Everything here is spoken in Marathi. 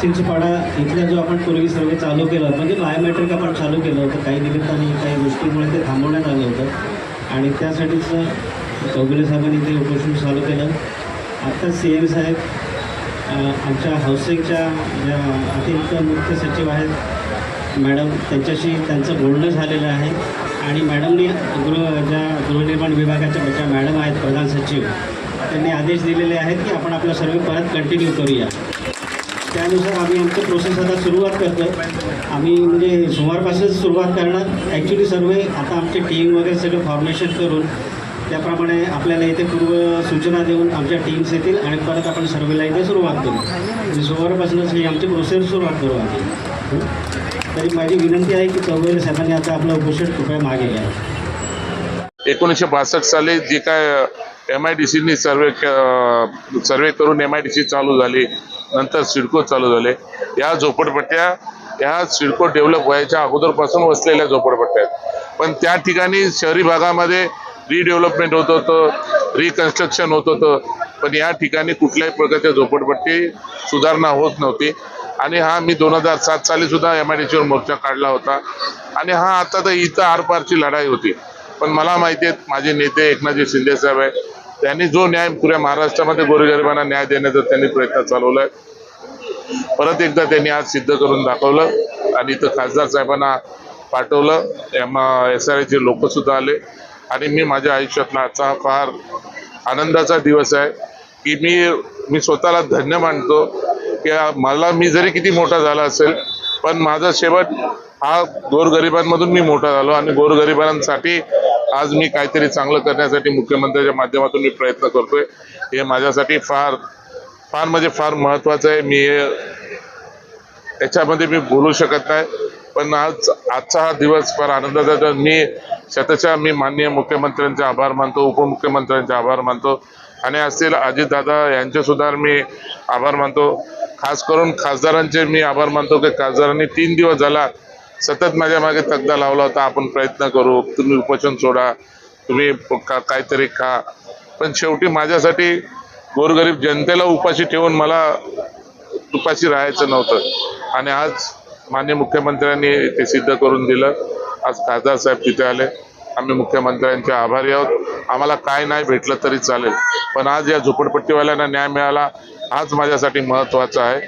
चिंचपाडा इथल्या जो आपण पूर्वी सर्वे चालू केलं म्हणजे बायोमेट्रिक आपण चालू केलं होतं काही निमित्ताने काही गोष्टीमुळे ते थांबवण्यात आलं होतं. आणि त्यासाठीच चौगुले साहेबांनी ते उपोषण चालू केलं. आत्ता सी एम साहेब आमच्या हाऊसिंगच्या ज्या अतिरिक्त मुख्य सचिव आहेत मॅडम त्यांच्याशी त्यांचं बोलणं झालेलं आहे. आणि मॅडमनी गृह ज्या गृहनिर्माण विभागाच्या ज्या मॅडम आहेत प्रधान सचिव त्यांनी आदेश दिलेले आहेत की आपण आपला सर्वे परत कंटिन्यू करूया. त्यानुसार आम्ही आमचं प्रोसेस आता सुरुवात करतो आम्ही म्हणजे सोमवारपासूनच सुरुवात करणार. ॲक्च्युली सर्व आता आमची टीम वगैरे सगळं फॉर्मेशन करून त्याप्रमाणे आपल्याला इथे पूर्व सूचना देऊन आमच्या टीम्स येतील आणि परत आपण सर्वेला इथे सुरुवात करू. म्हणजे सोमवारपासूनच ही आमची प्रोसेस सुरुवात करू आम्ही. तरी माझी विनंती आहे की चौघे साहेबांनी आता आपलं उपोषण कृपया मागे घ्या. एकोणीसशे बासष्ट साली जे काय एम आय डी सीनी सर्वे क- सर्वे करून एम आय डी सी चालू झाली नंतर सिडको चालू झाले. या झोपडपट्ट्या ह्या सिडको डेव्हलप व्हायच्या अगोदरपासून वसलेल्या झोपडपट्ट्या आहेत. पण त्या ठिकाणी शहरी भागामध्ये रिडेव्हलपमेंट होत होतं रिकन्स्ट्रक्शन होत होतं. पण या ठिकाणी कुठल्याही प्रकारच्या झोपडपट्टी सुधारणा होत नव्हती. आणि हा मी दोन हजार सात साली सुद्धा एम आय डी सीवर मोर्चा काढला होता. आणि हा आता तर इथं आरपारची लढाई होती. पण मला माहिती आहे माझे नेते एकनाथजी शिंदे साहेब आहे त्यांनी जो न्याय पुऱ्या महाराष्ट्रामध्ये गोरगरिबांना न्याय देण्याचा त्यांनी प्रयत्न चालवलाय परत एकदा त्यांनी आज सिद्ध करून दाखवलं आणि इथं खासदार साहेबांना पाठवलं. एम एस आर आयचे लोकसुद्धा आले. आणि मी माझ्या आयुष्यातला आजचा हा फार आनंदाचा दिवस आहे की मी मी स्वतःला धन्य मानतो की मला मी जरी किती मोठा झाला असेल पण माझा शेवट हा गोरगरिबांमधून मी मोठा झालो आणि गोरगरिबांसाठी आज मी काहीतरी चांगलं करण्यासाठी मुख्यमंत्र्यांच्या माध्यमातून मी प्रयत्न करतोय. हे माझ्यासाठी फार फार म्हणजे फार महत्त्वाचं आहे. मी याच्यामध्ये मी बोलू शकत नाही. पण आज आजचा हा दिवस फार आनंदाचा तर मी शतशा मी माननीय मुख्यमंत्र्यांचे आभार मानतो उपमुख्यमंत्र्यांचे आभार मानतो. आणि असतील अजितदादा यांचे सुद्धा मी आभार मानतो. खास करून खासदारांचे मी आभार मानतो की खासदारांनी तीन दिवस झाला सतत माझ्या मागे तगदा लावला होता आपण प्रयत्न करू तुम्ही उपोषण सोडा तुम्ही का काहीतरी खा. पण शेवटी माझ्यासाठी गोरगरीब जनतेला उपाशी ठेवून मला उपाशी राहायचं नव्हतं. आणि आज मान्य मुख्यमंत्र्यांनी ते सिद्ध करून दिलं. आज खासदार साहेब तिथे आले. आम्ही मुख्यमंत्र्यांचे आभारी आहोत. आम्हाला काय नाही भेटलं तरी चालेल. पण आज या झोपडपट्टीवाल्यांना न्याय मिळाला. हाच माझ्यासाठी महत्त्वाचा आहे.